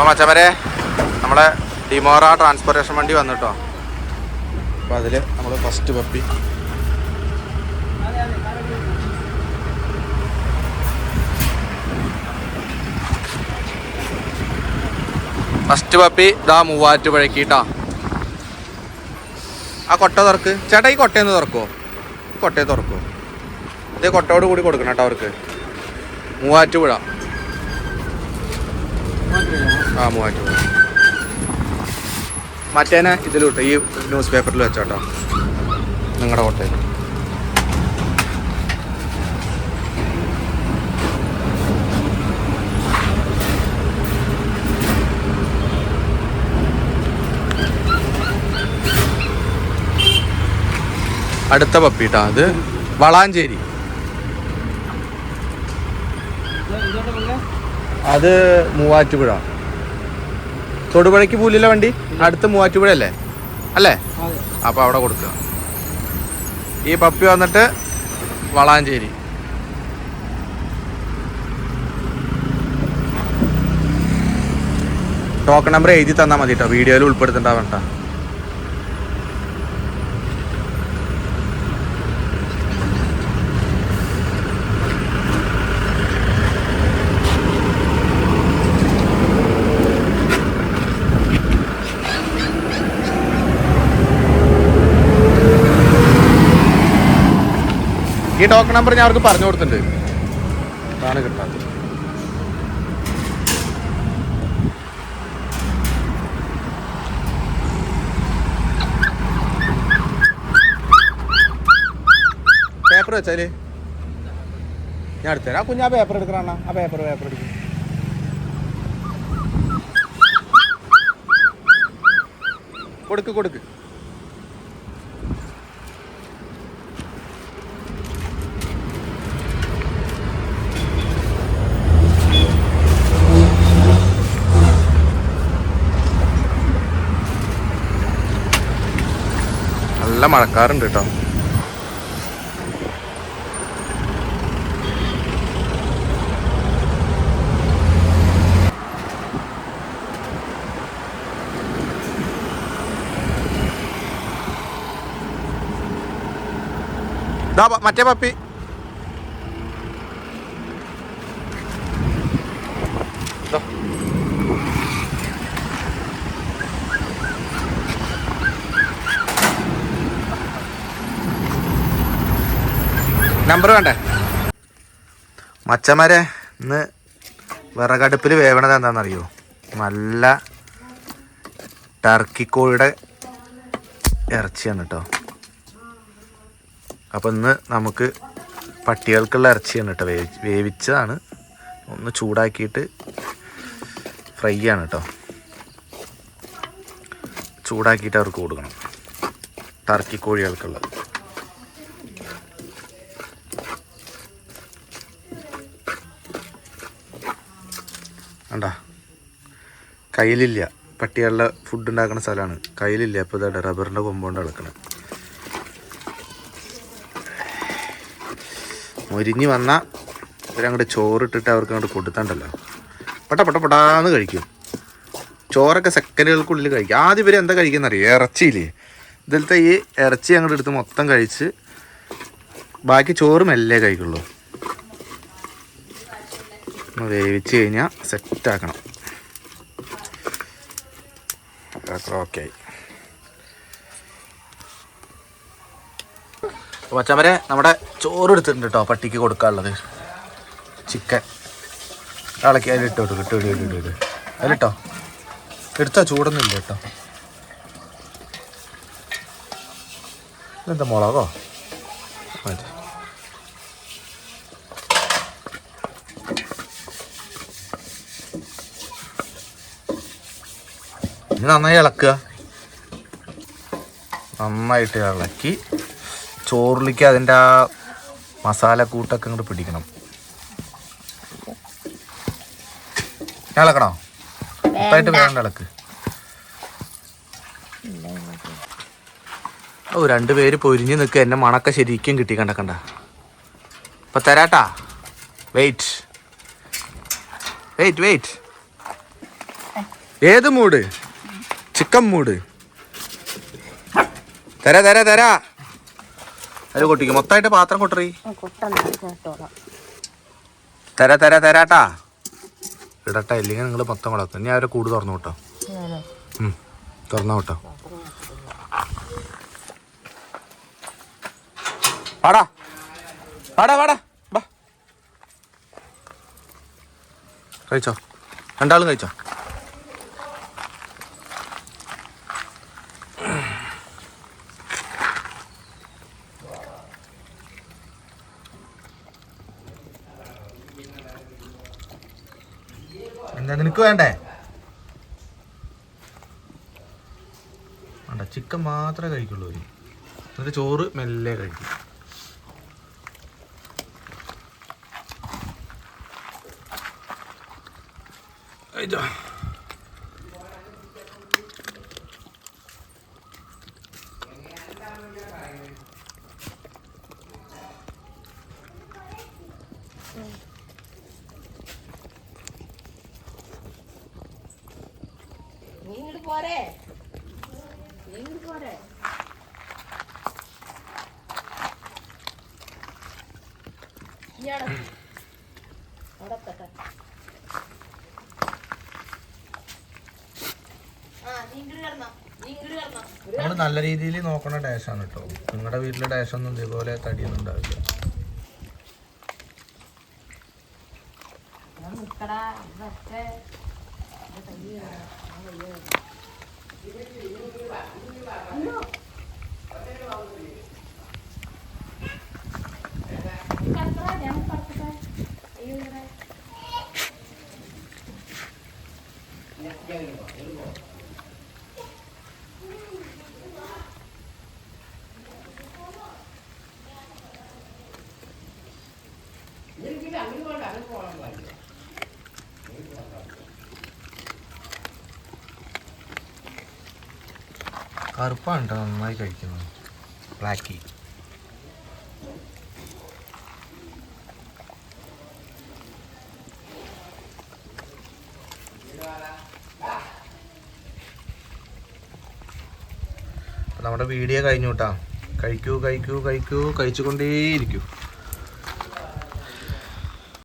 അപ്പോൾ മച്ചവരെ നമ്മളെ Dimora transportation വണ്ടി വന്നിട്ടോ? അപ്പം അപ്പോൾ അതിൽ നമ്മൾ ഫസ്റ്റ് പപ്പി. ഫസ്റ്റ് പപ്പി ഇതാ മൂവാറ്റുപുഴക്കിട്ടാ ആ കൊട്ട തുറക്ക്. ചേട്ടാ ഈ കൊട്ടയൊന്ന് തുറക്കുമോ കൊട്ടയെ തുറക്കുമോ ഇതേ കൊട്ടയോട് കൂടി കൊടുക്കണം കേട്ടോ അവർക്ക്. മൂവാറ്റുപുഴ ആ മറ്റേനെ ഇതിലോട്ട് ഈ ന്യൂസ് പേപ്പറിൽ വെച്ചോട്ടോ. നിങ്ങളുടെ കോട്ടയിൽ അടുത്ത പപ്പിട്ടാ അത് വളാഞ്ചേരി. അത് മൂവാറ്റുപുഴ. തൊടുപുഴയ്ക്ക് പോലില്ല വണ്ടി? അടുത്ത് മൂവാറ്റുപുഴ അല്ലേ? അല്ലേ അപ്പോൾ അവിടെ കൊടുക്കുക. ഈ പപ്പി വന്നിട്ട് വളാഞ്ചേരി. ടോക്കൺ നമ്പർ എഴുതി തന്നാൽ മതി കേട്ടോ വീഡിയോയിൽ ഉൾപ്പെടുത്തണ്ട വേണ്ട ഈ ടോക്കൺ നമ്പർ ഞാൻ അവർക്ക് പറഞ്ഞു കൊടുത്തിട്ടുണ്ട്. അതാണ് കിട്ടാത്തത്. പേപ്പർ വെച്ചാൽ ഞാൻ എടുത്തുതരാം ആ കുഞ്ഞാ പേപ്പർ എടുക്കണ ആ പേപ്പർ പേപ്പർ എടുക്കും. കൊടുക്ക് കൊടുക്ക്. നല്ല മഴക്കാറുണ്ട് കേട്ടോ. മറ്റേ പപ്പി. നമ്പർ വേണ്ടേ? മച്ചന്മാരെ ഇന്ന് വിറകടുപ്പിൽ വേവണത് എന്താണെന്നറിയോ? നല്ല ടർക്കിക്കോഴിയുടെ ഇറച്ചിയാണ് കേട്ടോ അപ്പോൾ ഇന്ന് നമുക്ക് പട്ടികൾക്കുള്ള ഇറച്ചിയാണ് കേട്ടോ വേവി വേവിച്ചതാണ്. ഒന്ന് ചൂടാക്കിയിട്ട് ഫ്രൈ ആണ് കേട്ടോ ചൂടാക്കിയിട്ട് അവർക്ക് കൊടുക്കണം. ടർക്കി കോഴികൾക്കുള്ളത്. കണ്ട? കയ്യിലില്ല. പട്ടികളുടെ ഫുഡ് ഉണ്ടാക്കുന്ന സ്ഥലമാണ്. കയ്യിലില്ല. അപ്പോൾ ഇതാ റബ്ബറിന്റെ കൊമ്പുകൊണ്ട് കിടക്കണം മുരിഞ്ഞ് വന്ന ഇവരങ്ങോട്ട് ചോറിട്ടിട്ട് അവർക്ക് അങ്ങോട്ട് കൊടുത്തണ്ടല്ലോ. പട്ട പട്ട പട്ടാന്ന് കഴിക്കും. ചോറൊക്കെ സെക്കൻഡുകൾക്കുള്ളിൽ കഴിക്കും. ആദ്യം ഇവർ എന്താ കഴിക്കുന്ന അറിയോ ഇറച്ചിയില്ലേ? ഇതിലത്തെ ഈ ഇറച്ചി അങ്ങോട്ട് എടുത്ത് മൊത്തം കഴിച്ച് ബാക്കി ചോറും മെല്ലെ കഴിക്കുള്ളൂ. വേവിച്ച് കഴിഞ്ഞാൽ സെറ്റാക്കണം. ഓക്കെ പച്ചമരെ നമ്മുടെ ചോറ് എടുത്തിട്ടുണ്ട് കേട്ടോ പട്ടിക്ക് കൊടുക്കാനുള്ളത്. ചിക്കൻ. ഇളക്കി അതിലിട്ടോ ഇട്ടു ഇട്ടു ഇട്ടു ഇട്ടു? അതിലിട്ടോ എടുത്താൽ ചൂടൊന്നും ഇല്ല കേട്ടോ ഇതെന്താ മുളകോ? മതി. ഇനി നന്നായി ഇളക്കുക. നന്നായിട്ട് ഇളക്കി ചോറിലേക്ക് അതിന്റെ ആ മസാല കൂട്ടൊക്കെ ഇങ്ങോട്ട് പിടിക്കണം. ഇളക്കണോ? ഉപ്പായിട്ട് വേണ്ട. ഇളക്ക്. ഓ രണ്ടുപേര് പൊരിഞ്ഞ് നിൽക്കുക. എന്നെ മണക്ക ശരിക്കും കിട്ടി കണ്ട കണ്ട. ഇപ്പൊ തരാട്ടാ. വെയിറ്റ് വെയിറ്റ് വെയിറ്റ് ഏത് മൂട്? ചിക്കൻ മൂട്. തരാ തരാ തരാ. അത് കൊട്ടിക്കും. മൊത്തമായിട്ട് പാത്രം കൊട്ടറി. തരാ തരാ തരാട്ടാ. ഇടട്ടെ ഇല്ലെങ്കിൽ നിങ്ങൾ മൊത്തം കൊടുക്കും ഇനി അവരെ കൂട് തുറന്നു കേട്ടോ ഉം, തുറന്നു കേട്ടോ വാടാ വാടാ വാടാ കഴിച്ചോ? രണ്ടാളും കഴിച്ചോ? നിനക്ക് വേണ്ടേ? വേണ്ട ചിക്കൻ മാത്രമേ കഴിക്കുള്ളൂ അവർ എന്നിട്ട് ചോറ് മെല്ലെ കഴിക്കും. കഴിച്ചോ. നീ ഇങ്ങോട്ട് പോരെ. നീ ഇങ്ങോട്ട് പോരെ. അവിടെ എത്തട്ടെ. ആ നീ ഇങ്ങോട്ട് കിടന്നോ നീ ഇങ്ങോട്ട് കിടന്നോ നമ്മൾ നല്ല രീതിയിൽ നോക്കണ ഡാഷാണ് കേട്ടോ നിങ്ങളുടെ വീട്ടിലെ ഡാഷൊന്നും ഇതേപോലെ തടിയൊന്നും ഉണ്ടാവില്ല. Yeah, yeah. കറുപ്പാണ് കേട്ടോ നന്നായി കഴിക്കുന്നത്. ബ്ലാക്കി നമ്മുടെ വീഡിയോ കഴിഞ്ഞു കേട്ടോ കഴിക്കൂ കഴിക്കൂ കഴിക്കൂ. കഴിച്ചുകൊണ്ടേയിരിക്കൂ.